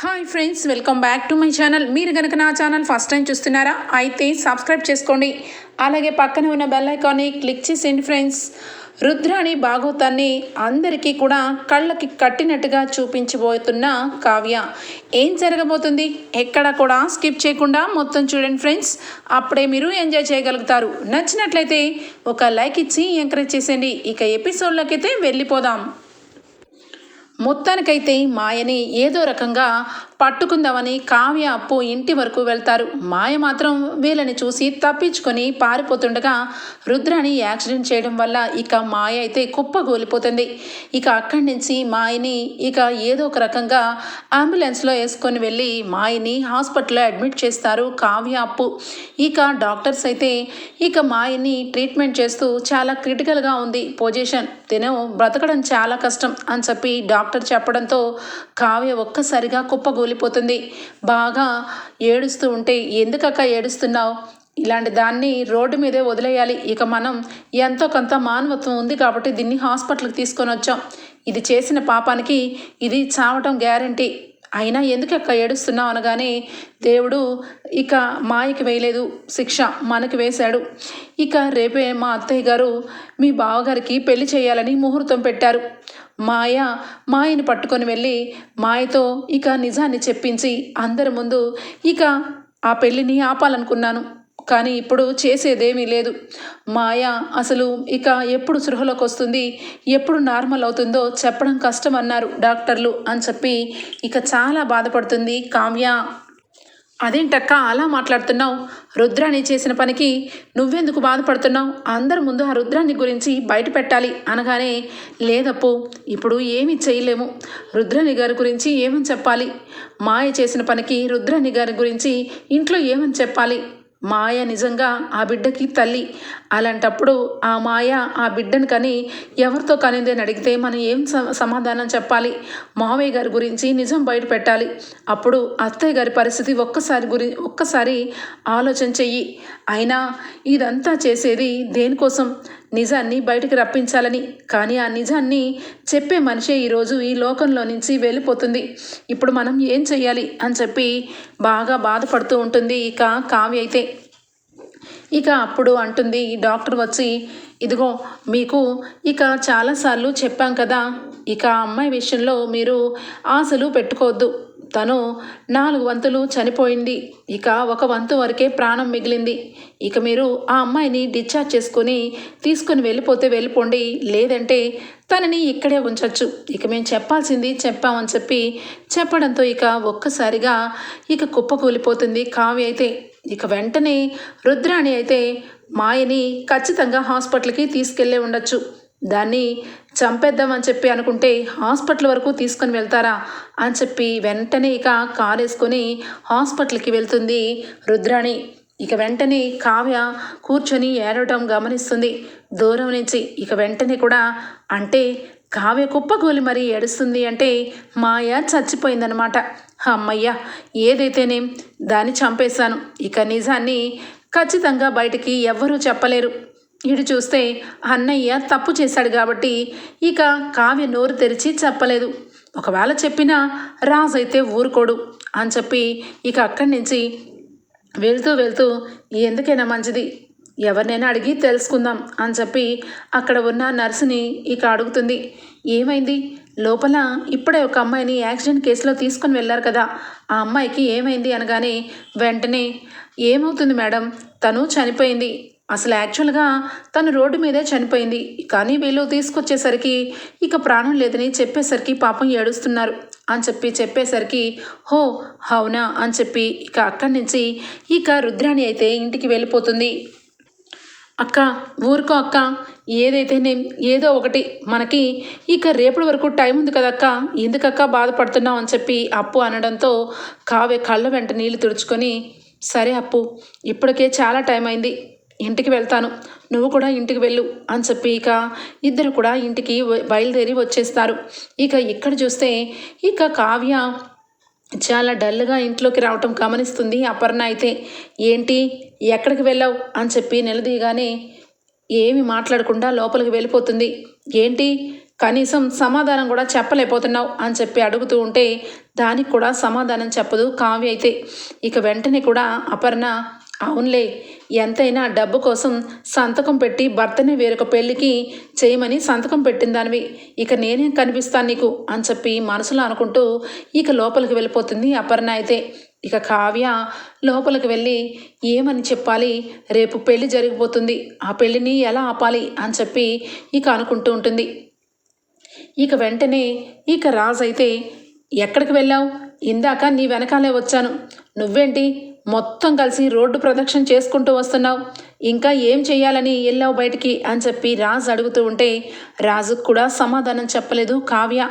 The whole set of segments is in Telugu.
Hi friends welcome back to my channel మీరు కనుక నా ఛానల్ ఫస్ట్ టైం చూస్తున్నారా అయితే సబ్స్క్రైబ్ చేసుకోండి. అలాగే పక్కనే ఉన్న బెల్ ఐకాన్ని క్లిక్ చేసేయండి ఫ్రెండ్స్ రుద్రాణి భాగవతాన్ని అందరికీ కూడా కళ్ళకి కట్టినట్టుగా చూపించబోతున్న కావ్య. ఏం జరగబోతుంది? ఎక్కడ కూడా స్కిప్ చేయకుండా మొత్తం చూడండి ఫ్రెండ్స్ అప్పుడే మీరు ఎంజాయ్ చేయగలుగుతారు. నచ్చినట్లయితే ఒక లైక్ ఇచ్చి ఎంకరేజ్ చేసేయండి. ఇక ఎపిసోడ్లోకి అయితే వెళ్ళిపోదాం. మొత్తానికైతే మాయని ఏదో రకంగా పట్టుకుందామని కావ్య అప్పు ఇంటి వరకు వెళ్తారు. మాయ మాత్రం వీళ్ళని చూసి తప్పించుకొని పారిపోతుండగా రుద్రాని యాక్సిడెంట్ చేయడం వల్ల ఇక మాయ అయితే కుప్పగోలిపోతుంది. ఇక అక్కడి నుంచి మాయని ఇక ఏదో ఒక రకంగా అంబులెన్స్లో వేసుకొని వెళ్ళి మాయని హాస్పిటల్లో అడ్మిట్ చేస్తారు కావ్య అప్పు. ఇక డాక్టర్స్ అయితే ఇక మాయని ట్రీట్మెంట్ చేస్తూ చాలా క్రిటికల్గా ఉంది. పొజిషన్ తిను బ్రతకడం చాలా కష్టం అని చెప్పి డాక్టర్ డాక్టర్ చెప్పడంతో కావ్య ఒక్కసారిగా కుప్పగూలిపోతుంది. బాగా ఏడుస్తూ ఉంటే ఎందుకక్క ఏడుస్తున్నావు? ఇలాంటి దాన్ని రోడ్డు మీదే వదిలేయాలి. ఇక మనం ఎంతో కొంత మానవత్వం ఉంది కాబట్టి దీన్ని హాస్పిటల్కి తీసుకొని వచ్చాం. ఇది చేసిన పాపానికి ఇది చావటం గ్యారంటీ. అయినా ఎందుకు అక్క ఏడుస్తున్నావు అనగానే దేవుడు ఇక మాయకి వేయలేదు. శిక్ష మనకి వేశాడు. ఇక రేపే మా అత్తయ్య గారు మీ బావగారికి పెళ్ళి చేయాలని ముహూర్తం పెట్టారు. మాయ మాయని పట్టుకొని వెళ్ళి మాయతో ఇక నిజాన్ని చెప్పించి అందరి ముందు ఇక ఆ పెళ్ళిని ఆపాలనుకున్నాను. కానీ ఇప్పుడు చేసేదేమీ లేదు. మాయ అసలు ఇక ఎప్పుడు సృహలోకి వస్తుంది ఎప్పుడు నార్మల్ అవుతుందో చెప్పడం కష్టం అన్నారు డాక్టర్లు అని చెప్పి ఇక చాలా బాధపడుతుంది కావ్య. అదేంటక్క అలా మాట్లాడుతున్నావు? రుద్రాణి చేసిన పనికి నువ్వెందుకు బాధపడుతున్నావు? అందరి ముందు ఆ రుద్రాణి గురించి బయట పెట్టాలి అనగానే లేదప్పు ఇప్పుడు ఏమీ చేయలేము. రుద్రాణి గారి గురించి ఏమని చెప్పాలి? మాయ చేసిన పనికి రుద్రాణి గారి గురించి ఇంట్లో ఏమని చెప్పాలి? మాయ నిజంగా ఆ బిడ్డకి తల్లి. అలాంటప్పుడు ఆ మాయ ఆ బిడ్డను కని ఎవరితో కనింది అని అడిగితే మనం ఏం స- సమాధానం చెప్పాలి? మావయ్య గారి గురించి నిజం బయట పెట్టాలి. అప్పుడు అత్తయ్య గారి పరిస్థితి ఒక్కసారి గురి ఒక్కసారి ఆలోచన చెయ్యి. అయినా ఇదంతా చేసేది దేనికోసం? నిజాన్ని బయటికి రప్పించాలని. కానీ ఆ నిజాన్ని చెప్పే మనిషే ఈరోజు ఈ లోకంలో నుంచి వెళ్ళిపోతుంది. ఇప్పుడు మనం ఏం చెయ్యాలి? అని చెప్పి బాగా బాధపడుతూ ఉంటుంది ఇక కావ్య అయితే. ఇక అప్పుడు అంటుంది ఈ డాక్టర్ వచ్చి ఇదిగో మీకు ఇక చాలాసార్లు చెప్పాం కదా ఇక అమ్మాయి విషయంలో మీరు ఆశలు పెట్టుకోవద్దు. తను నాలుగు వంతులు చనిపోయింది. ఇక ఒక వంతు వరకే ప్రాణం మిగిలింది. ఇక మీరు ఆ అమ్మాయిని డిశ్చార్జ్ చేసుకొని తీసుకొని వెళ్ళిపోతే వెళ్ళిపోండి. లేదంటే తనని ఇక్కడే ఉంచొచ్చు. ఇక మేము చెప్పాల్సింది చెప్పామని చెప్పి చెప్పడంతో ఇక ఒక్కసారిగా ఇక కుప్పకూలిపోతుంది కావ్య అయితే. ఇక వెంటనే రుద్రాణి అయితే మాయని ఖచ్చితంగా హాస్పిటల్కి తీసుకెళ్ళే ఉండొచ్చు. దాన్ని చంపేద్దామని చెప్పి అనుకుంటే హాస్పిటల్ వరకు తీసుకొని వెళ్తారా అని చెప్పి వెంటనే ఇక కారు వేసుకొని హాస్పిటల్కి వెళ్తుంది రుద్రాణి. ఇక వెంటనే కావ్య కూర్చొని ఏడవటం గమనిస్తుంది. దూరం నుంచి ఇక వెంటనే కూడా అంటే కావ్య కుప్పగోలి మరీ ఏడుస్తుంది అంటే మాయ చచ్చిపోయిందనమాట అమ్మయ్య ఏదైతేనేం దాన్ని చంపేశాను. ఇక నిజాన్ని ఖచ్చితంగా బయటికి ఎవ్వరూ చెప్పలేరు. ఇటు చూస్తే అన్నయ్య తప్పు చేశాడు కాబట్టి ఇక కావ్య నోరు తెరిచి చెప్పలేదు. ఒకవేళ చెప్పినా రాజు అయితే ఊరుకోడు అని చెప్పి ఇక అక్కడి నుంచి వెళ్తూ వెళ్తూ ఎందుకైనా మంచిది? ఎవరినైనా అడిగి తెలుసుకుందాం అని చెప్పి అక్కడ ఉన్న నర్సుని ఇక అడుగుతుంది. ఏమైంది? లోపల ఇప్పుడే ఒక అమ్మాయిని యాక్సిడెంట్ కేసులో తీసుకొని వెళ్ళారు కదా ఆ అమ్మాయికి ఏమైంది? అనగానే వెంటనే ఏమవుతుంది మేడం? తను చనిపోయింది. అసలు యాక్చువల్గా తను రోడ్డు మీదే చనిపోయింది. కానీ వీళ్ళు తీసుకొచ్చేసరికి ఇక ప్రాణం లేదని చెప్పేసరికి పాపం ఏడుస్తున్నారు. అని చెప్పి చెప్పేసరికి హో అవునా? అని చెప్పి ఇక అక్కడి నుంచి ఇక రుద్రాణి అయితే ఇంటికి వెళ్ళిపోతుంది. అక్క ఊరుకో అక్క. ఏదైతేనే ఏదో ఒకటి. మనకి ఇక రేపటి వరకు టైం ఉంది కదక్క ఎందుకక్క బాధపడుతున్నావు? అని చెప్పి అప్పు అనడంతో కావే కళ్ళ వెంట నీళ్ళు తుడుచుకొని సరే అప్పు ఇప్పటికే చాలా టైం అయింది. ఇంటికి వెళ్తాను. నువ్వు కూడా ఇంటికి వెళ్ళు అని చెప్పి ఇక ఇద్దరు కూడా ఇంటికి బయలుదేరి వచ్చేస్తారు. ఇక ఇక్కడ చూస్తే ఇక కావ్య చాలా డల్గా ఇంట్లోకి రావటం గమనిస్తుంది అపర్ణ అయితే. ఏంటి? ఎక్కడికి వెళ్ళావు? అని చెప్పి నిలదీయగానే ఏమి మాట్లాడకుండా లోపలికి వెళ్ళిపోతుంది. ఏంటి? కనీసం సమాధానం కూడా చెప్పలేకపోతున్నావు అని చెప్పి అడుగుతూ ఉంటే దానికి కూడా సమాధానం చెప్పదు కావ్య అయితే. ఇక వెంటనే కూడా అపర్ణ అవునులే ఎంతైనా డబ్బు కోసం సంతకం పెట్టి భర్తని వేరొక పెళ్ళికి చేయమని సంతకం పెట్టిందానివి. ఇక నేనేం కనిపిస్తాను నీకు? అని చెప్పి మనసులో అనుకుంటూ ఇక లోపలికి వెళ్ళిపోతుంది అపర్ణ అయితే. ఇక కావ్య లోపలికి వెళ్ళి ఏమని చెప్పాలి? రేపు పెళ్ళి జరిగిపోతుంది. ఆ పెళ్ళిని ఎలా ఆపాలి? అని చెప్పి ఇక అనుకుంటూ ఉంటుంది. ఇక వెంటనే ఇక రాజు అయితే ఎక్కడికి వెళ్ళావు? ఇందాక నీ వెనకాలే వచ్చాను. నువ్వేంటి? మొత్తం కలిసి రోడ్డు ప్రదక్షిణ చేసుకుంటూ వస్తున్నావు. ఇంకా ఏం చేయాలని వెళ్ళావు బయటికి అని చెప్పి రాజు అడుగుతూ ఉంటే రాజుకు కూడా సమాధానం చెప్పలేదు కావ్య.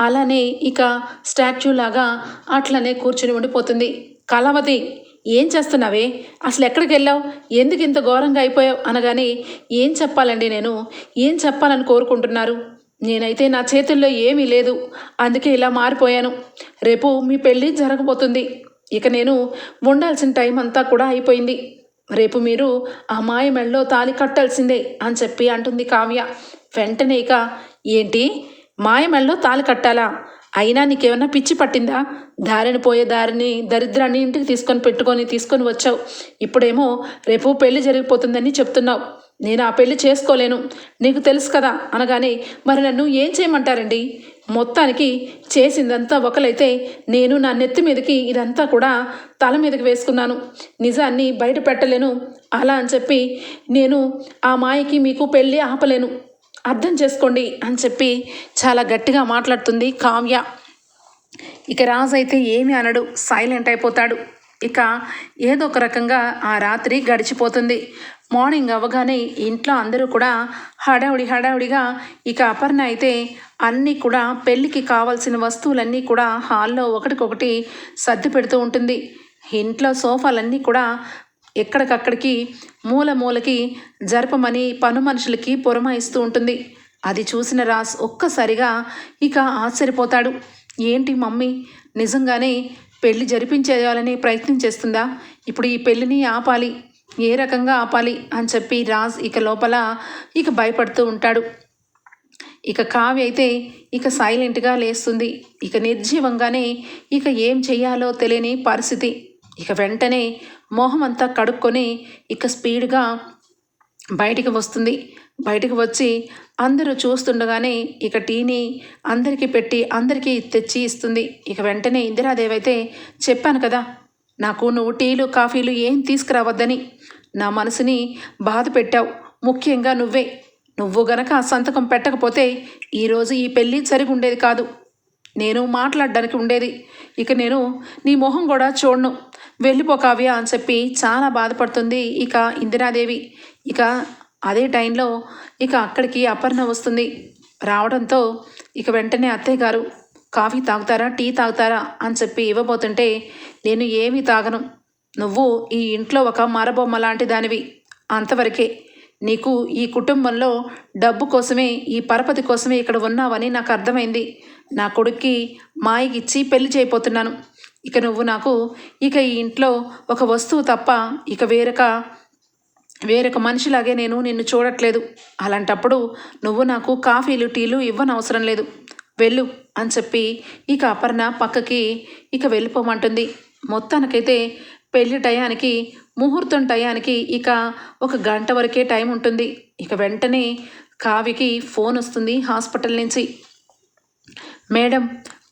అలానే ఇక స్టాచ్యూ లాగా అట్లనే కూర్చుని ఉండిపోతుంది. కళావతి ఏం చేస్తున్నావే? అసలు ఎక్కడికి వెళ్ళావు? ఎందుకు ఇంత ఘోరంగా అయిపోయావు? అనగానే ఏం చెప్పాలండి నేను? ఏం చెప్పాలని కోరుకుంటున్నారు? నేనైతే నా చేతుల్లో ఏమీ లేదు. అందుకే ఇలా మారిపోయాను. రేపు మీ పెళ్ళి జరగబోతుంది. ఇక నేను ఉండాల్సిన టైం అంతా కూడా అయిపోయింది. రేపు మీరు ఆ మాయ మెళ్ళలో తాలి కట్టాల్సిందే అని చెప్పి అంటుంది కావ్య. వెంటనే ఇక ఏంటి? మాయ మెళ్ళలో తాలి కట్టాలా? అయినా నీకేమన్నా పిచ్చి పట్టిందా? దారిని పోయే దారిని దరిద్రాన్ని ఇంటికి తీసుకొని పెట్టుకొని తీసుకొని వచ్చావు. ఇప్పుడేమో రేపు పెళ్ళి జరిగిపోతుందని చెప్తున్నావు. నేను ఆ పెళ్ళి చేసుకోలేను. నీకు తెలుసు కదా? అనగానే మరి నన్ను ఏం చేయమంటారండి? మొత్తానికి చేసిందంతా ఒకలైతే నేను నా నెత్తి మీదకి ఇదంతా కూడా తల మీదకి వేసుకున్నాను. నిజాన్ని బయట పెట్టలేను. అలా అని చెప్పి నేను ఆ మాయకి మీకు పెళ్ళి ఆపలేను. అర్థం చేసుకోండి అని చెప్పి చాలా గట్టిగా మాట్లాడుతుంది కావ్య. ఇక రాజు అయితే ఏమి అనడు. సైలెంట్ అయిపోతాడు. ఇక ఏదో ఒక రకంగా ఆ రాత్రి గడిచిపోతుంది. మార్నింగ్ అవ్వగానే ఇంట్లో అందరూ కూడా హడావుడి హడావుడిగా ఇక అపర్ణ అయితే అన్నీ కూడా పెళ్ళికి కావాల్సిన వస్తువులన్నీ కూడా హాల్లో ఒకటికొకటి సర్ది పెడుతూ ఉంటుంది. ఇంట్లో సోఫాలన్నీ కూడా ఎక్కడికక్కడికి మూల మూలకి జరపమని పను మనుషులకి పురమాయిస్తూ ఉంటుంది. అది చూసిన రాస్ ఒక్కసారిగా ఇక ఆశ్చర్యపోతాడు. ఏంటి మమ్మీ నిజంగానే పెళ్ళి జరిపించేయాలని ప్రయత్నం చేస్తుందా? ఇప్పుడు ఈ పెళ్ళిని ఆపాలి. ఏ రకంగా ఆపాలి అని చెప్పి రాజ్ ఇక లోపల ఇక భయపడుతూ ఉంటాడు. ఇక కావ్య అయితే ఇక సైలెంట్గా లేస్తుంది. ఇక నిర్జీవంగానే ఇక ఏం చేయాలో తెలియని పరిస్థితి. ఇక వెంటనే మొహం అంతా కడుక్కొని ఇక స్పీడ్గా బయటికి వస్తుంది. బయటికి వచ్చి అందరూ చూస్తుండగానే ఇక టీని అందరికీ పెట్టి అందరికీ తెచ్చి ఇస్తుంది. ఇక వెంటనే ఇందిరాదేవి అయితే చెప్పాను కదా నాకు నువ్వు టీలు కాఫీలు ఏం తీసుకురావద్దని నా మనసుని బాధ పెట్టావు. ముఖ్యంగా నువ్వే. నువ్వు గనక సంతకం పెట్టకపోతే ఈరోజు ఈ పెళ్ళి సరిగా ఉండేది కాదు. నేను మాట్లాడడానికి ఉండేది. ఇక నేను నీ మొహం కూడా చూడను. వెళ్ళిపో కావ్య అని చెప్పి చాలా బాధపడుతుంది ఇక ఇందిరాదేవి. ఇక అదే టైంలో ఇక అక్కడికి అపర్ణ వస్తుంది. రావడంతో ఇక వెంటనే అత్తయ్య గారు కాఫీ తాగుతారా? టీ తాగుతారా? అని చెప్పి ఇవ్వబోతుంటే నేను ఏమీ తాగను. నువ్వు ఈ ఇంట్లో ఒక మరబొమ్మ లాంటి దానివి. అంతవరకే నీకు ఈ కుటుంబంలో డబ్బు కోసమే ఈ పరపతి కోసమే ఇక్కడ ఉన్నావని నాకు అర్థమైంది. నా కొడుక్కి మాయకి ఇచ్చి పెళ్ళి చేయబోతున్నాను. ఇక నువ్వు నాకు ఇక ఈ ఇంట్లో ఒక వస్తువు తప్ప ఇక వేరొక వేరొక మనిషిలాగే నేను నిన్ను చూడట్లేదు. అలాంటప్పుడు నువ్వు నాకు కాఫీలు టీలు ఇవ్వనవసరం లేదు. వెళ్ళు అని చెప్పి ఇక అపర్ణ పక్కకి ఇక వెళ్ళిపోమంటుంది. మొత్తానికైతే పెళ్ళి టయానికి ముహూర్తం టయానికి ఇక ఒక గంట వరకే టైం ఉంటుంది. ఇక వెంటనే కావికి ఫోన్ వస్తుంది హాస్పిటల్ నుంచి. మేడం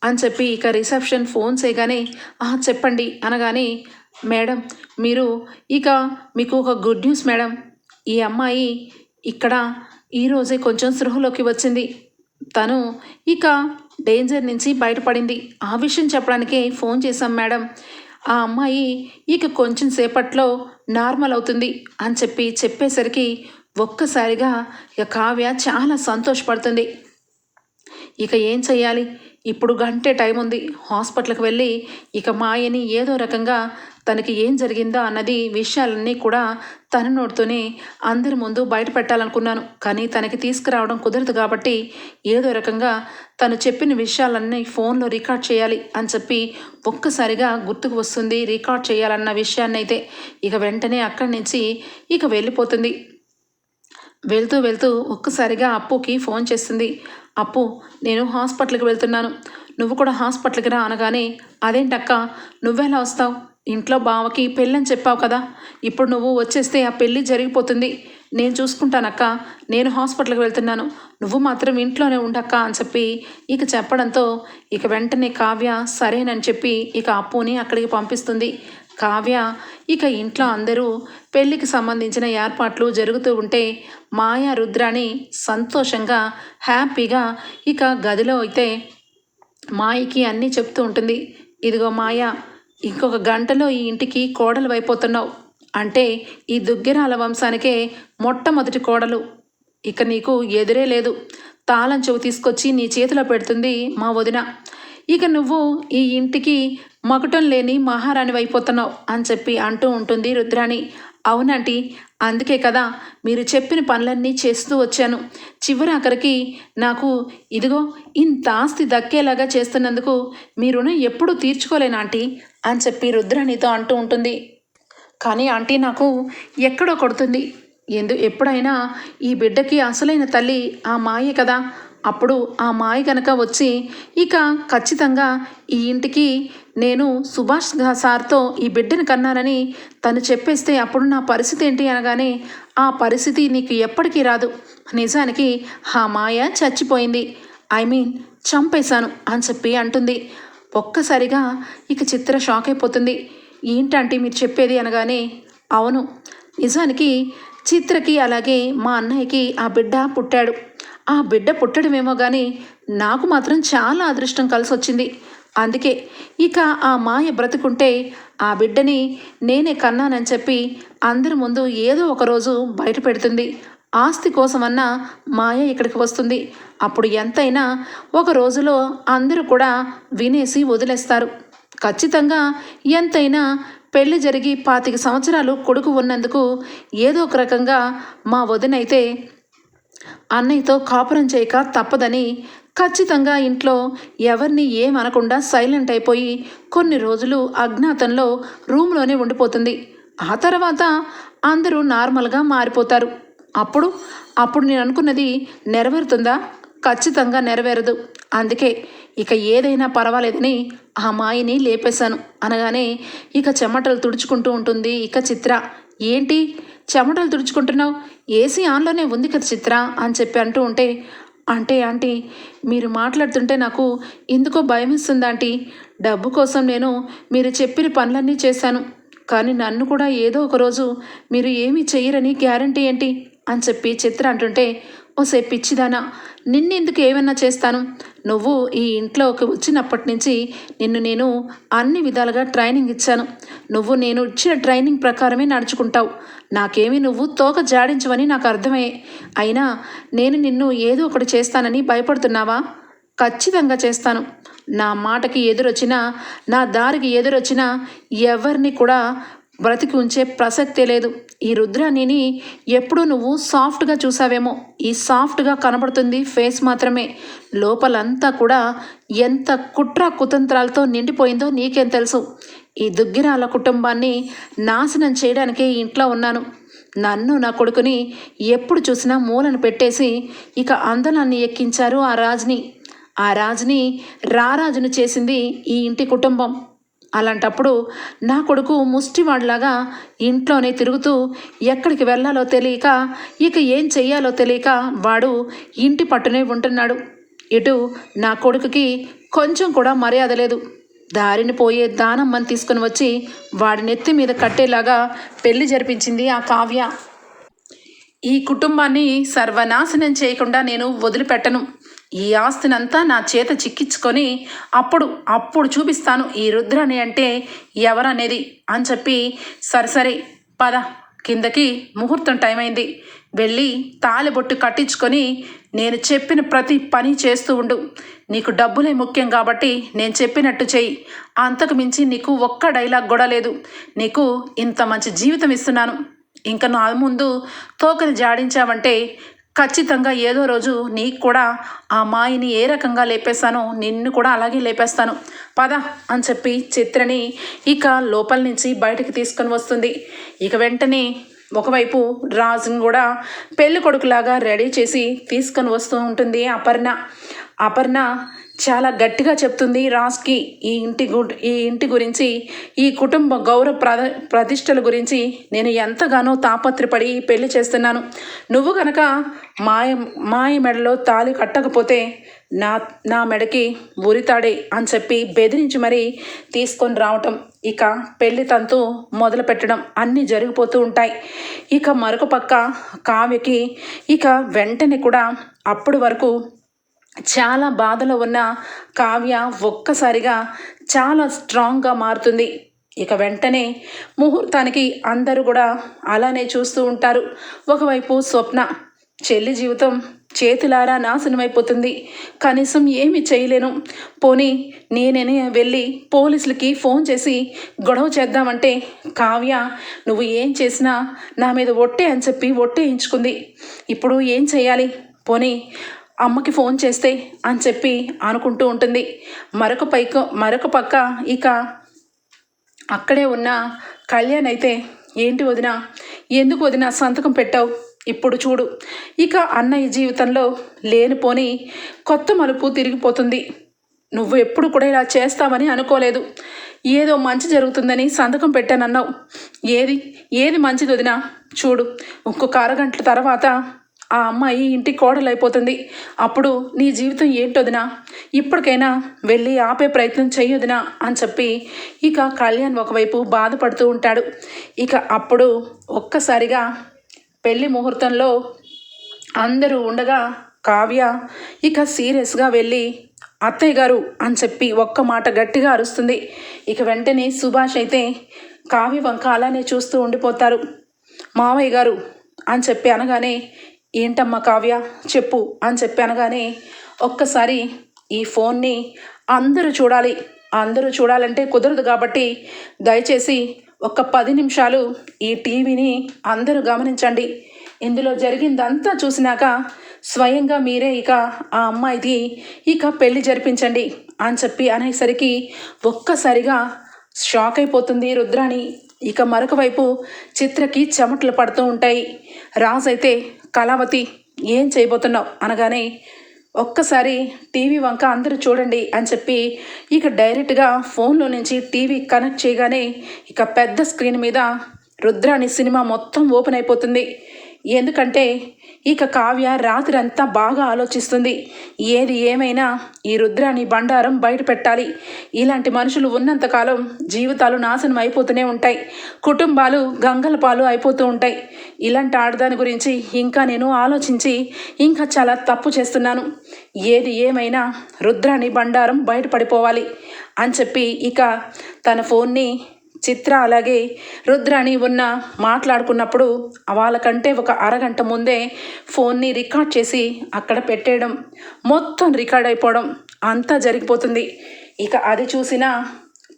అని చెప్పి ఇక రిసెప్షన్ ఫోన్ చేయగానే "ఆ, చెప్పండి అనగానే మేడం మీరు ఇక మీకు ఒక గుడ్ న్యూస్ మేడం. ఈ అమ్మాయి ఇక్కడ ఈరోజే కొంచెం సృహలోకి వచ్చింది. తను ఇక డేంజర్ నుంచి బయటపడింది. ఆ విషయం చెప్పడానికే ఫోన్ చేశాం మేడం. ఆ అమ్మాయి ఇక కొంచెం సేపట్లో నార్మల్ అవుతుంది అని చెప్పి చెప్పేసరికి ఒక్కసారిగా ఇక కావ్య చాలా సంతోషపడుతుంది. ఇక ఏం చేయాలి ఇప్పుడు గంటే టైం ఉంది హాస్పిటల్కి వెళ్ళి ఇక మాయని ఏదో రకంగా తనకి ఏం జరిగిందో అన్నది విషయాలన్నీ కూడా తన నోటితోనే అందరి ముందు బయట పెట్టాలనుకున్నాను. కానీ తనకి తీసుకురావడం కుదరదు కాబట్టి ఏదో రకంగా తను చెప్పిన విషయాలన్నీ ఫోన్లో రికార్డ్ చేయాలి అని చెప్పి ఒక్కసారిగా గుర్తుకు వస్తుంది రికార్డ్ చేయాలన్న విషయాన్ని అయితే ఇక వెంటనే అక్కడి నుంచి ఇక వెళ్ళిపోతుంది. వెళ్తూ వెళ్తూ ఒక్కసారిగా అప్పుకి ఫోన్ చేస్తుంది. అప్పు నేను హాస్పిటల్కి వెళ్తున్నాను. నువ్వు కూడా హాస్పిటల్కి రా అనగానే అదేంటక్క నువ్వెలా వస్తావు? ఇంట్లో బావకి పెళ్ళని చెప్పావు కదా. ఇప్పుడు నువ్వు వచ్చేస్తే ఆ పెళ్ళి జరిగిపోతుంది. నేను చూసుకుంటానక్క. నేను హాస్పిటల్కి వెళ్తున్నాను. నువ్వు మాత్రం ఇంట్లోనే ఉండక్క అని చెప్పి ఇక చెప్పడంతో ఇక వెంటనే కావ్య సరేనని చెప్పి ఇక అప్పుని అక్కడికి పంపిస్తుంది. కావ్య ఇక ఇంట్లో అందరూ పెళ్ళికి సంబంధించిన ఏర్పాట్లు జరుగుతూ ఉంటే మాయా రుద్రాని సంతోషంగా హ్యాపీగా ఇక గదిలో అయితే మాయకి అన్నీ చెప్తూ ఉంటుంది. ఇదిగో మాయ ఇంకొక గంటలో ఈ ఇంటికి కోడలు అయిపోతున్నావు. అంటే ఈ దుగ్గిరాల వంశానికే మొట్టమొదటి కోడలు. ఇక నీకు ఎదురే లేదు. తాళం చెవు తీసుకొచ్చి నీ చేతిలో పెడుతుంది మా వదిన. ఇక నువ్వు ఈ ఇంటికి మకుటం లేని మహారాణి అయిపోతున్నావు అని చెప్పి అంటూ ఉంటుంది రుద్రాణి. అవునంటీ అందుకే కదా మీరు చెప్పిన పనులన్నీ చేస్తూ వచ్చాను. చివరి ఆఖరికి నాకు ఇదిగో ఇంత ఆస్తి దక్కేలాగా చేస్తున్నందుకు మీ రుణం ఎప్పుడూ తీర్చుకోలేను ఆంటీ. అని చెప్పి రుద్రాణితో అంటూ ఉంటుంది. కానీ ఆంటీ నాకు ఎక్కడో కొడుతుంది. ఎందు ఎప్పుడైనా ఈ బిడ్డకి అసలైన తల్లి ఆ మాయే కదా. అప్పుడు ఆ మాయ కనుక వచ్చి ఇక ఖచ్చితంగా ఈ ఇంటికి నేను సుభాష్ సార్తో ఈ బిడ్డను కన్నానని తను చెప్పేస్తే అప్పుడు నా పరిస్థితి ఏంటి అనగానే ఆ పరిస్థితి నీకు ఎప్పటికీ రాదు. నిజానికి ఆ మాయ చచ్చిపోయింది. ఐ మీన్ చంపేశాను అని చెప్పి అంటుంది. ఒక్కసారిగా ఇక చిత్ర షాక్ అయిపోతుంది. ఏంటంటే మీరు చెప్పేది అనగానే అవును నిజానికి చిత్రకి అలాగే మా అన్నయ్యకి ఆ బిడ్డ పుట్టాడు. ఆ బిడ్డ పుట్టడమేమో కానీ నాకు మాత్రం చాలా అదృష్టం కలిసి వచ్చింది అందుకే ఇక ఆ మాయ బ్రతుకుంటే ఆ బిడ్డని నేనే కన్నానని చెప్పి అందరి ముందు ఏదో ఒక రోజు బయట పెడుతుంది. ఆస్తి కోసమన్నా మాయ ఇక్కడికి వస్తుంది. అప్పుడు ఎంతైనా ఒక రోజులో అందరూ కూడా వినేసి వదిలేస్తారు. ఖచ్చితంగా ఎంతైనా పెళ్ళి జరిగి పాతిక సంవత్సరాలు కొడుకు ఉన్నందుకు ఏదో ఒక రకంగా మా వదినైతే అన్నయ్యతో కాపురం చేయక తప్పదని ఖచ్చితంగా ఇంట్లో ఎవరిని ఏమనకుండా సైలెంట్ అయిపోయి కొన్ని రోజులు అజ్ఞాతంలో రూమ్లోనే ఉండిపోతుంది. ఆ తర్వాత అందరూ నార్మల్గా మారిపోతారు. అప్పుడు అప్పుడు నేను అనుకున్నది నెరవేరుతుందా? ఖచ్చితంగా నెరవేరదు. అందుకే ఇక ఏదైనా పర్వాలేదని ఆ మాయని లేపేశాను అనగానే ఇక చెమటలు తుడుచుకుంటూ ఉంటుంది ఇక చిత్ర. ఏంటి? చెమటలు తుడుచుకుంటున్నావు? ఏసీ ఆన్లోనే ఉంది కదా చిత్ర అని చెప్పి అంటూ ఉంటే అంటే ఆంటీ మీరు మాట్లాడుతుంటే నాకు ఎందుకో భయం ఇస్తుంది ఆంటీ. డబ్బు కోసం నేను మీరు చెప్పిన పనులన్నీ చేశాను. కానీ నన్ను కూడా ఏదో ఒక రోజు మీరు ఏమీ చెయ్యరని గ్యారంటీ ఏంటి? అని చెప్పి చిత్ర అంటుంటే ఓసే పిచ్చిదానా నిన్నెందుకు ఏమన్నా చేస్తాను? నువ్వు ఈ ఇంట్లోకి వచ్చినప్పటి నుంచి నిన్ను నేను అన్ని విధాలుగా ట్రైనింగ్ ఇచ్చాను. నువ్వు నేను ఇచ్చిన ట్రైనింగ్ ప్రకారమే నడుచుకుంటావు. నాకేమీ నువ్వు తోక జాడించవని నాకు అర్థమే అయినా నేను నిన్ను ఏదో ఒకటి చేస్తానని భయపడుతున్నావా? ఖచ్చితంగా చేస్తాను. నా మాటకి ఎదురొచ్చినా నా దారికి ఎదురొచ్చినా ఎవరిని కూడా బ్రతికి ఉంచే ప్రసక్తే లేదు. ఈ రుద్రాణిని ఎప్పుడూ నువ్వు సాఫ్ట్గా చూసావేమో. ఈ సాఫ్ట్గా కనబడుతుంది ఫేస్ మాత్రమే. లోపలంతా కూడా ఎంత కుట్ర కుతంత్రాలతో నిండిపోయిందో నీకేం తెలుసు. ఈ దుగ్గిరాల కుటుంబాన్ని నాశనం చేయడానికే ఈ ఇంట్లో ఉన్నాను. నన్ను నా కొడుకుని ఎప్పుడు చూసినా మూలను పెట్టేసి ఇక అందనాన్ని ఎక్కించారు ఆ రాజుని. ఆ రాజుని రారాజును చేసింది ఈ ఇంటి కుటుంబం. అలాంటప్పుడు నా కొడుకు ముష్టివాడిలాగా ఇంట్లోనే తిరుగుతూ ఎక్కడికి వెళ్ళాలో తెలియక ఇక ఏం చెయ్యాలో తెలియక వాడు ఇంటి పట్టునే ఉంటున్నాడు. ఇటు నా కొడుకుకి కొంచెం కూడా మర్యాద లేదు. దారిని పోయే దానమ్మని తీసుకుని వచ్చి వాడి నెత్తి మీద కట్టేలాగా పెళ్ళి జరిపించింది ఆ కావ్య. ఈ కుటుంబాన్ని సర్వనాశనం చేయకుండా నేను వదిలిపెట్టను. ఈ ఆస్తినంతా నా చేత చిక్కించుకొని అప్పుడు అప్పుడు చూపిస్తాను ఈ రుద్రని అంటే ఎవరనేది అని చెప్పి సరే సరే పద కిందకి ముహూర్తం టైం అయింది. వెళ్ళి తాలిబొట్టు కట్టించుకొని నేను చెప్పిన ప్రతి పని చేస్తూ ఉండు. నీకు డబ్బులే ముఖ్యం కాబట్టి నేను చెప్పినట్టు చెయ్యి. అంతకు మించి నీకు ఒక్క డైలాగ్ కూడా లేదు. నీకు ఇంత మంచి జీవితం ఇస్తున్నాను. ఇంకా నా ముందు తోకని జాడించావంటే ఖచ్చితంగా ఏదో రోజు నీకు కూడా ఆ మాయని ఏ రకంగా లేపేస్తానో నిన్ను కూడా అలాగే లేపేస్తాను. పద అని చెప్పి చిత్రని ఇక లోపల నుంచి బయటకు తీసుకొని వస్తుంది. ఇక వెంటనే ఒకవైపు రాజును కూడా పెళ్ళి కొడుకులాగా రెడీ చేసి తీసుకొని వస్తూ ఉంటుంది అపర్ణ. అపర్ణ చాలా గట్టిగా చెప్తుంది రాజ్కి ఈ ఇంటి ఈ ఇంటి గురించి ఈ కుటుంబ గౌరవ ప్ర ప్రతిష్టల గురించి. నేను ఎంతగానో తాపత్రపడి పెళ్ళి చేస్తున్నాను. నువ్వు కనుక మాయ మాయ మెడలో తాళి కట్టకపోతే నా నా మెడకి ఉరితాడే అని చెప్పి బెదిరించి మరీ తీసుకొని రావటం ఇక పెళ్ళి తంతు మొదలు పెట్టడం అన్నీ జరిగిపోతూ ఉంటాయి. ఇక మరొక పక్క కావ్యకి ఇక వెంటనే కూడా అప్పటి వరకు చాలా బాధలో ఉన్న కావ్య ఒక్కసారిగా చాలా స్ట్రాంగ్గా మారుతుంది. ఇక వెంటనే ముహూర్తానికి అందరూ కూడా అలానే చూస్తూ ఉంటారు. ఒకవైపు స్వప్న చెల్లి జీవితం చేతులారా నాశనమైపోతుంది. కనీసం ఏమి చేయలేను. పోనీ నేనే వెళ్ళి పోలీసులకి ఫోన్ చేసి గొడవ చేద్దామంటే కావ్య నువ్వు ఏం చేసినా నా మీద ఒట్టే అని చెప్పి ఒట్టేయించుకుంది ఇప్పుడు ఏం చేయాలి? పోనీ అమ్మకి ఫోన్ చేస్తే అని చెప్పి అనుకుంటూ ఉంటుంది. మరొక పైక మరొక పక్క ఇక అక్కడే ఉన్న కళ్యాణ్ అయితే ఏంటి వదిన? ఎందుకు వదిన సంతకం పెట్టావు? ఇప్పుడు చూడు. ఇక అన్నయ్య జీవితంలో లేనిపోని కొత్త మలుపు తిరిగిపోతుంది. నువ్వు ఎప్పుడు కూడా ఇలా చేస్తావని అనుకోలేదు. ఏదో మంచి జరుగుతుందని సంతకం పెట్టానన్నావు. ఏది ఏది మంచిది వదినా? చూడు. ఇంకొక అరగంటల తర్వాత ఆ అమ్మాయి ఇంటి కోడలైపోతుంది అప్పుడు నీ జీవితం ఏంటొదినా ఇప్పటికైనా వెళ్ళి ఆపే ప్రయత్నం చేయొదినా అని చెప్పి ఇక కళ్యాణ్ ఒకవైపు బాధపడుతూ ఉంటాడు. ఇక అప్పుడు ఒక్కసారిగా పెళ్ళి ముహూర్తంలో అందరూ ఉండగా కావ్య ఇక సీరియస్గా వెళ్ళి అత్తయ్య గారు అని చెప్పి ఒక్క మాట గట్టిగా అరుస్తుంది. ఇక వెంటనే సుభాష్ అయితే కావ్య వంక అలానే చూస్తూ ఉండిపోతారు. మావయ్య గారు అని చెప్పి అనగానే ఏంటమ్మా కావ్య? చెప్పు అని చెప్పి అనగానే ఒక్కసారి ఈ ఫోన్ని అందరూ చూడాలి. అందరూ చూడాలంటే కుదరదు కాబట్టి దయచేసి ఒక పది నిమిషాలు ఈ టీవీని అందరూ గమనించండి. ఇందులో జరిగిందంతా చూసినాక స్వయంగా మీరే ఇక ఆ అమ్మాయిది ఇక పెళ్ళి జరిపించండి అని చెప్పి అనేసరికి ఒక్కసారిగా షాక్ అయిపోతుంది రుద్రాణి. ఇక మరొక వైపు చిత్రకి చెమటలు పడుతూ ఉంటాయి. రాజైతే అయితే కళావతి ఏం చేయబోతున్నావు? అనగానే ఒక్కసారి టీవీ వంక అందరూ చూడండి అని చెప్పి ఇక డైరెక్ట్గా ఫోన్లో నుంచి టీవీ కనెక్ట్ చేయగానే ఇక పెద్ద స్క్రీన్ మీద రుద్రాణి సినిమా మొత్తం ఓపెన్ అయిపోతుంది. ఎందుకంటే ఇక కావ్య రాత్రి అంతా బాగా ఆలోచిస్తుంది. ఏది ఏమైనా ఈ రుద్రాని బండారం బయట పెట్టాలి. ఇలాంటి మనుషులు ఉన్నంతకాలం జీవితాలు నాశనం అయిపోతూనే ఉంటాయి. కుటుంబాలు గంగల పాలు అయిపోతూ ఉంటాయి. ఇలాంటి ఆడదాని గురించి ఇంకా నేను ఆలోచించి ఇంకా చాలా తప్పు చేస్తున్నాను. ఏది ఏమైనా రుద్రాని బండారం బయటపడిపోవాలి అని చెప్పి ఇక తన ఫోన్ని చిత్ర అలాగే రుద్రాణి ఉన్న మాట్లాడుకున్నప్పుడు వాళ్ళకంటే ఒక అరగంట ముందే ఫోన్ని రికార్డ్ చేసి అక్కడ పెట్టేయడం మొత్తం రికార్డ్ అయిపోవడం అంతా జరిగిపోతుంది. ఇక అది చూసిన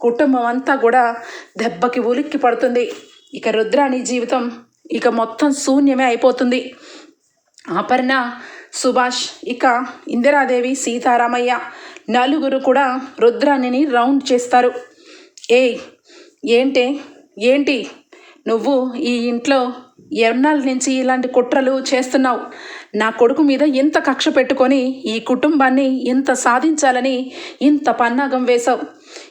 కుటుంబం అంతా కూడా దెబ్బకి ఉలిక్కి పడుతుంది. ఇక రుద్రాణి జీవితం ఇక మొత్తం శూన్యమే అయిపోతుంది. అపర్ణ సుభాష్ ఇక ఇందిరాదేవి సీతారామయ్య నలుగురు కూడా రుద్రాణిని రౌండ్ చేస్తారు. ఏయ్ ఏంటి ఏంటి? నువ్వు ఈ ఇంట్లో ఎన్నాళ్ళ నుంచి ఇలాంటి కుట్రలు చేస్తున్నావు. నా కొడుకు మీద ఇంత కక్ష పెట్టుకొని ఈ కుటుంబాన్ని ఇంత సాధించాలని ఇంత పన్నాగం వేశావు.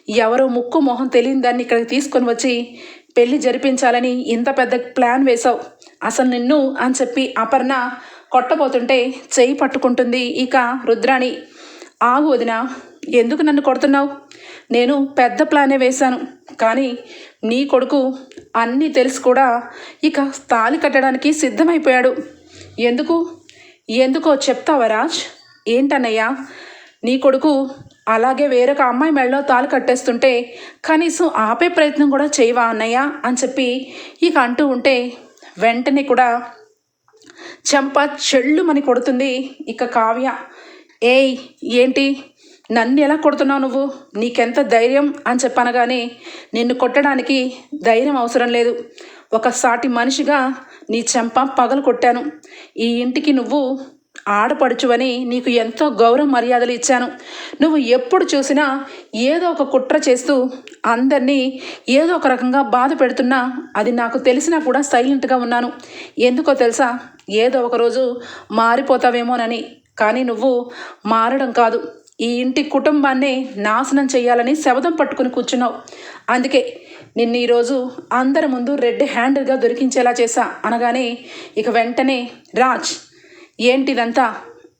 ఎవరో ముక్కు మొహం తెలియని దాన్ని ఇక్కడికి తీసుకొని వచ్చి పెళ్ళి జరిపించాలని ఇంత పెద్ద ప్లాన్ వేశావు. అసలు నిన్ను అని చెప్పి అపర్ణ కొట్టబోతుంటే చేయి పట్టుకుంటుంది ఇక రుద్రాణి. ఆగు వదిన ఎందుకు నన్ను కొడుతున్నావు? నేను పెద్ద ప్లానే వేశాను. కానీ నీ కొడుకు అన్నీ తెలిసి కూడా ఇక తాలి కట్టడానికి సిద్ధమైపోయాడు. ఎందుకు? ఎందుకో చెప్తావా రాజ్? ఏంటన్నయ్యా? నీ కొడుకు అలాగే వేరొక అమ్మాయి మెడలో తాళి కట్టేస్తుంటే కనీసం ఆపే ప్రయత్నం కూడా చేయవా అన్నయ్య? అని చెప్పి ఇక అంటూ ఉంటే వెంటనే కూడా చెంప చెల్లుమని కొడుతుంది ఇక కావ్య. ఏయ్ ఏంటి? నన్ను ఎలా కొడుతున్నావు నువ్వు? నీకెంత ధైర్యం? అని చెప్పనగానే నిన్ను కొట్టడానికి ధైర్యం అవసరం లేదు. ఒక సాటి మనిషిగా నీ చెంప పగలు కొట్టాను. ఈ ఇంటికి నువ్వు ఆడపడుచువని నీకు ఎంతో గౌరవ మర్యాదలు ఇచ్చాను. నువ్వు ఎప్పుడు చూసినా ఏదో ఒక కుట్ర చేస్తూ అందరినీ ఏదో ఒక రకంగా బాధ పెడుతున్నా అది నాకు తెలిసినా కూడా సైలెంట్గా ఉన్నాను. ఎందుకో తెలుసా? ఏదో ఒక రోజు మారిపోతావేమోనని. కానీ నువ్వు మారడం కాదు. ఈ ఇంటి కుటుంబాన్నే నాశనం చేయాలని శబదం పట్టుకుని కూర్చున్నావు. అందుకే నిన్న ఈరోజు అందరి ముందు రెడ్ హ్యాండిల్గా దొరికించేలా చేశా అనగానే ఇక వెంటనే రాజ్ ఏంటిదంతా?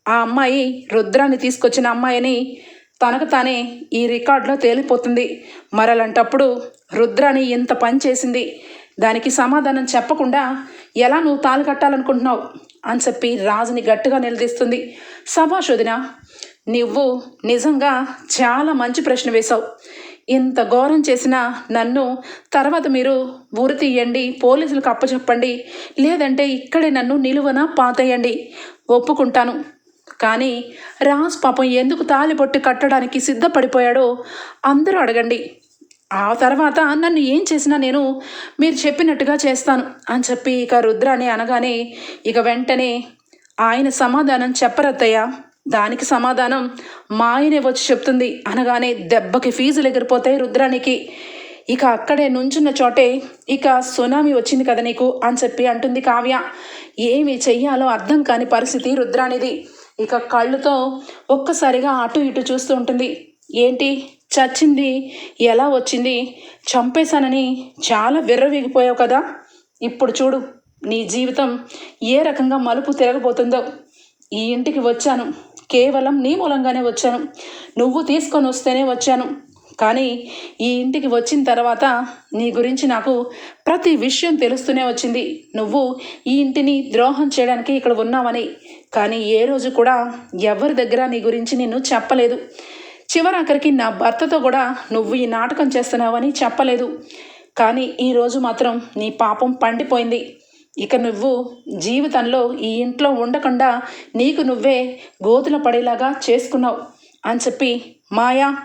ఆ అమ్మాయి రుద్రాన్ని తీసుకొచ్చిన అమ్మాయిని తనకు తానే ఈ రికార్డులో తేలిపోతుంది. మరలంటప్పుడు రుద్రాని ఇంత పని చేసింది. దానికి సమాధానం చెప్పకుండా ఎలా నువ్వు తాళి కట్టాలనుకుంటున్నావు? అని చెప్పి రాజుని గట్టిగా నిలదీస్తుంది. సభాషుదిన నువ్వు నిజంగా చాలా మంచి ప్రశ్న వేశావు. ఇంత ఘోరం చేసిన నన్ను తర్వాత మీరు ఊరి తీయండి పోలీసులకు అప్పచెప్పండి లేదంటే ఇక్కడే నన్ను నిలువన పాతేయండి. ఒప్పుకుంటాను. కానీ రాజ్ పాపం ఎందుకు తాలిబొట్టి కట్టడానికి సిద్ధపడిపోయాడో అందరూ అడగండి. ఆ తర్వాత నన్ను ఏం చేసినా నేను మీరు చెప్పినట్టుగా చేస్తాను అని చెప్పి ఇక రుద్రాని అనగానే ఇక వెంటనే ఆయన సమాధానం చెప్పరత్తయ్యా. దానికి సమాధానం మా ఆయనే వచ్చి చెప్తుంది. అనగానే దెబ్బకి ఫీజులు ఎగిరిపోతాయి రుద్రానికి. ఇక అక్కడే నుంచున్న చోటే ఇక సునామీ వచ్చింది కదా నీకు అని చెప్పి అంటుంది కావ్య. ఏమి చెయ్యాలో అర్థం కాని పరిస్థితి రుద్రానిది. ఇక కళ్ళుతో ఒక్కసారిగా అటు ఇటు చూస్తూ ఉంటుంది. ఏంటి? చచ్చింది? ఎలా వచ్చింది? చంపేశానని చాలా విర్రవీగిపోయావు కదా. ఇప్పుడు చూడు నీ జీవితం ఏ రకంగా మలుపు తిరగబోతుందో. ఈ ఇంటికి వచ్చాను. కేవలం నీ మూలంగానే వచ్చాను. నువ్వు తీసుకొని వస్తేనే వచ్చాను. కానీ ఈ ఇంటికి వచ్చిన తర్వాత నీ గురించి నాకు ప్రతి విషయం తెలుస్తూనే వచ్చింది. నువ్వు ఈ ఇంటిని ద్రోహం చేయడానికి ఇక్కడ ఉన్నావని. కానీ ఏ రోజు కూడా ఎవరి దగ్గర నీ గురించి నిన్ను చెప్పలేదు. చివరాఖరికి నా భర్తతో కూడా నువ్వు ఈ నాటకం చేస్తున్నావని చెప్పలేదు. కానీ ఈరోజు మాత్రం నీ పాపం పండిపోయింది. ఇక నువ్వు జీవితంలో ఈ ఇంట్లో ఉండకుండా నీకు నువ్వే గోతుల పడేలాగా చేసుకున్నావు అని చెప్పి మాయా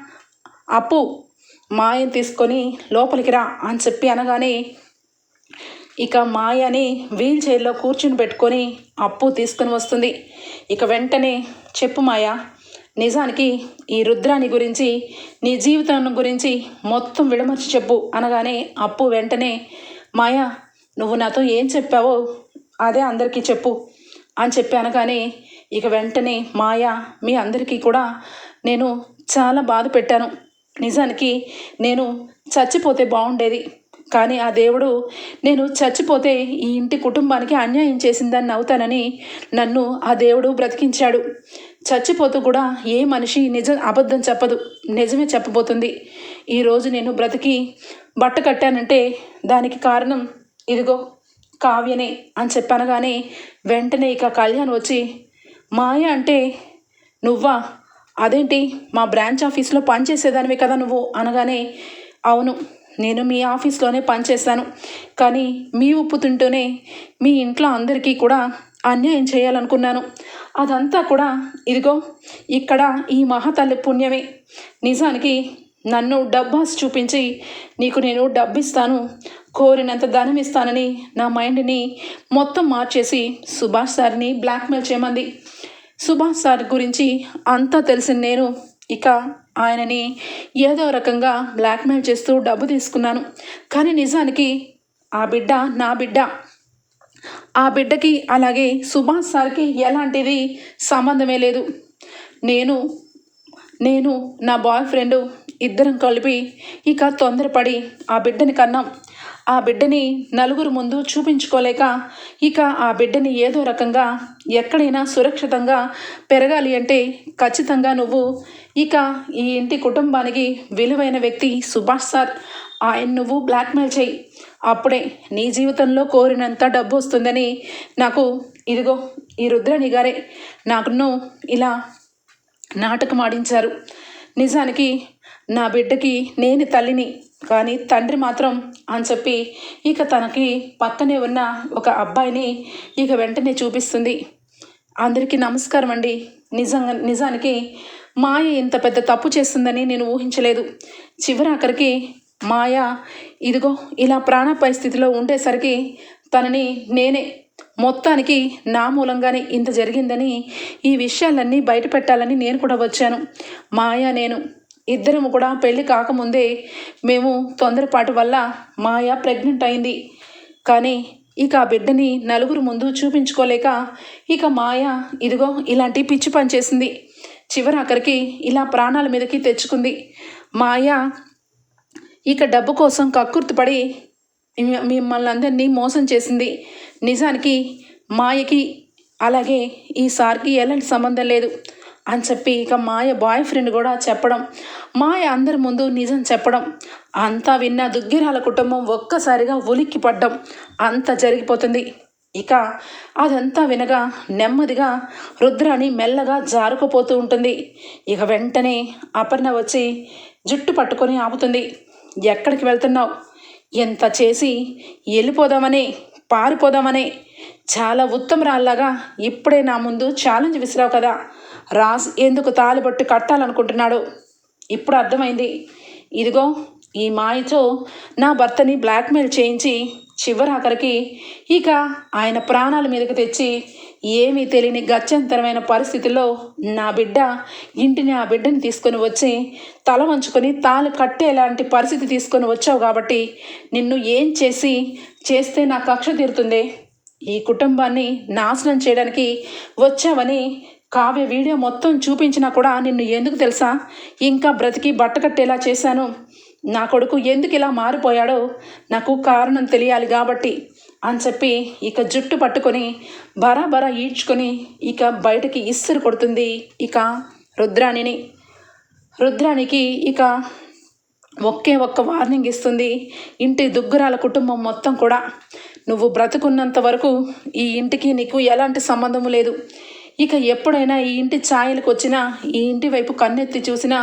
అప్పు మాయని తీసుకొని లోపలికి రా అని చెప్పి అనగానే ఇక మాయని వీల్ చైర్లో కూర్చుని పెట్టుకొని అప్పు తీసుకుని వస్తుంది. ఇక వెంటనే చెప్పు మాయా నిజానికి ఈ రుద్రాని గురించి నీ జీవితం గురించి మొత్తం విడమర్చి చెప్పు అనగానే అప్పు వెంటనే మాయా నువ్వు నాతో ఏం చెప్పావో అదే అందరికీ చెప్పు అని చెప్పాను కానీ ఇక వెంటనే మాయా మీ అందరికీ కూడా నేను చాలా బాధ పెట్టాను. నిజానికి నేను చచ్చిపోతే బాగుండేది. కానీ ఆ దేవుడు నేను చచ్చిపోతే ఈ ఇంటి కుటుంబానికి అన్యాయం చేసిందని అవుతానని నన్ను ఆ దేవుడు బ్రతికించాడు. చచ్చిపోతూ కూడా ఏ మనిషి నిజం అబద్ధం చెప్పదు నిజమే చెప్పబోతుంది. ఈరోజు నేను బ్రతికి బట్ట కట్టానంటే దానికి కారణం ఇదిగో కావ్యనే అని చెప్పనగానే వెంటనే ఇక కళ్యాణ్ వచ్చి మాయ అంటే నువ్వా? అదేంటి మా బ్రాంచ్ ఆఫీస్లో పనిచేసేదానివి కదా నువ్వు? అనగానే అవును నేను మీ ఆఫీస్లోనే పనిచేశాను కానీ మీ ఉప్పు తింటూనే మీ ఇంట్లో అందరికీ కూడా అన్యాయం చేయాలనుకున్నాను. అదంతా కూడా ఇదిగో ఇక్కడ ఈ మహాతల్లి పుణ్యమే. నిజానికి నన్ను డబ్బాస్ చూపించి నీకు నేను డబ్బిస్తాను. కోరినంత ధనం ఇస్తానని నా మైండ్ని మొత్తం మార్చేసి సుభాష్ సార్ని బ్లాక్మెయిల్ చేయమంది. సుభాష్ సార్ గురించి అంతా తెలిసిన నేను ఇక ఆయనని ఏదో రకంగా బ్లాక్మెయిల్ చేస్తూ డబ్బు తీసుకున్నాను. కానీ నిజానికి ఆ బిడ్డ నా బిడ్డ. ఆ బిడ్డకి అలాగే సుభాష్ సార్కి ఎలాంటిది సంబంధమే లేదు. నేను నేను నా బాయ్ ఫ్రెండ్ ఇద్దరం కలిపి ఇక తొందరపడి ఆ బిడ్డని కన్నాం. ఆ బిడ్డని నలుగురు ముందు చూపించుకోలేక ఇక ఆ బిడ్డని ఏదో రకంగా ఎక్కడైనా సురక్షితంగా పెరగాలి అంటే ఖచ్చితంగా నువ్వు ఇక ఈ ఇంటి కుటుంబానికి విలువైన వ్యక్తి సుభాష్ సార్. ఆయన నువ్వు బ్లాక్మెయిల్ చేయి. అప్పుడే నీ జీవితంలో కోరినంత డబ్బు వస్తుందని నాకు ఇదిగో ఈ రుద్రని గారే. నాకును ఇలా నాటకం ఆడించారు. నిజానికి నా బిడ్డకి నేను తల్లిని కానీ తండ్రి మాత్రం అని చెప్పి ఇక తనకి పక్కనే ఉన్న ఒక అబ్బాయిని ఇక వెంటనే చూపిస్తుంది. అందరికీ నమస్కారం అండి. నిజంగా నిజానికి మాయ ఇంత పెద్ద తప్పు చేస్తుందని నేను ఊహించలేదు. చివరాఖరికి మాయ ఇదిగో ఇలా ప్రాణాపాయ స్థితిలో ఉండేసరికి తనని నేనే మొత్తానికి నా మూలంగానే ఇంత జరిగిందని ఈ విషయాలన్నీ బయట పెట్టాలని నేను కూడా వచ్చాను. మాయా నేను ఇద్దరము కూడా పెళ్ళి కాకముందే మేము తొందరపాటు వల్ల మాయ ప్రెగ్నెంట్ అయింది. కానీ ఇక ఆ బిడ్డని నలుగురు ముందు చూపించుకోలేక ఇక మాయ ఇదిగో ఇలాంటి పిచ్చి పని చేసింది. చివరి అక్కడికి ఇలా ప్రాణాల మీదకి తెచ్చుకుంది. మాయ ఇక డబ్బు కోసం కక్కుర్తిపడి మిమ్మల్ని అందరినీ మోసం చేసింది. నిజానికి మాయకి అలాగే ఈ సార్కి ఎలాంటి సంబంధం లేదు. అని చెప్పి ఇక మాయ బాయ్ ఫ్రెండ్ కూడా చెప్పడం. మాయ అందరి ముందు నిజం చెప్పడం. అంతా విన్న దుగ్గిరాల కుటుంబం ఒక్కసారిగా ఉలిక్కి పడ్డం. అంత జరిగిపోతుంది. ఇక అదంతా వినగా నెమ్మదిగా రుద్రాని మెల్లగా జారుకుపోతూ ఉంటుంది. ఇక వెంటనే అపర్ణ వచ్చి జుట్టు పట్టుకొని ఆపుతుంది. ఎక్కడికి వెళ్తున్నావు? ఎంత చేసి వెళ్ళిపోదామని పారిపోదామని? చాలా ఉత్తమరాల్లాగా ఇప్పుడే నా ముందు ఛాలెంజ్ విసిరావు కదా. రాజ్ ఎందుకు తాలిబొట్టు కట్టాలనుకుంటున్నాడు? ఇప్పుడు అర్థమైంది. ఇదిగో ఈ మాయతో నా భర్తని బ్లాక్మెయిల్ చేయించి చివరాఖరికి ఇక ఆయన ప్రాణాల మీదకి తెచ్చి ఏమీ తెలియని గత్యంతరమైన పరిస్థితుల్లో నా బిడ్డ ఇంటిని ఆ బిడ్డని తీసుకొని వచ్చి తల వంచుకొని తాళి కట్టేలాంటి పరిస్థితి తీసుకొని వచ్చావు కాబట్టి నిన్ను ఏం చేసి చేస్తే నా కక్ష తీరుతుంది? ఈ కుటుంబాన్ని నాశనం చేయడానికి వచ్చావని కావ్య వీడియో మొత్తం చూపించినా కూడా నిన్ను ఎందుకు తెలుసా? ఇంకా బ్రతికి బట్టకట్టేలా చేశాను. నా కొడుకు ఎందుకు ఇలా మారిపోయాడో నాకు కారణం తెలియాలి కాబట్టి అని చెప్పి ఇక జుట్టు పట్టుకొని బరాబరా ఈడ్చుకొని ఇక బయటకి ఇస్సురు కొడుతుంది ఇక రుద్రాణిని. రుద్రానికి ఇక ఒకే ఒక్క వార్నింగ్ ఇస్తుంది. ఇంటి దుగ్గురాల కుటుంబం మొత్తం కూడా. నువ్వు బ్రతుకున్నంత వరకు ఈ ఇంటికి నీకు ఎలాంటి సంబంధము లేదు. ఇక ఎప్పుడైనా ఈ ఇంటి ఛాయలకు వచ్చినా ఈ ఇంటి వైపు కన్నెత్తి చూసినా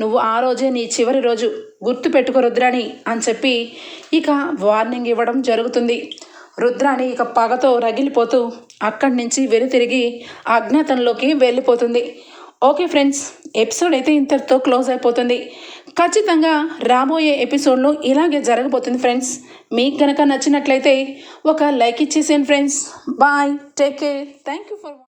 నువ్వు ఆ రోజే నీ చివరి రోజు. గుర్తు పెట్టుకో రుద్రాణి అని చెప్పి ఇక వార్నింగ్ ఇవ్వడం జరుగుతుంది. రుద్రాణి ఇక పగతో రగిలిపోతూ అక్కడి నుంచి వెనుతిరిగి అజ్ఞాతంలోకి వెళ్ళిపోతుంది. ఓకే ఫ్రెండ్స్ ఎపిసోడ్ అయితే ఇంతటితో క్లోజ్ అయిపోతుంది. ఖచ్చితంగా రాబోయే ఎపిసోడ్లో ఇలాగే జరగబోతుంది ఫ్రెండ్స్. మీకు కనుక నచ్చినట్లయితే ఒక లైక్ ఇచ్చేసేయండి friends. Bye take care. Thank you for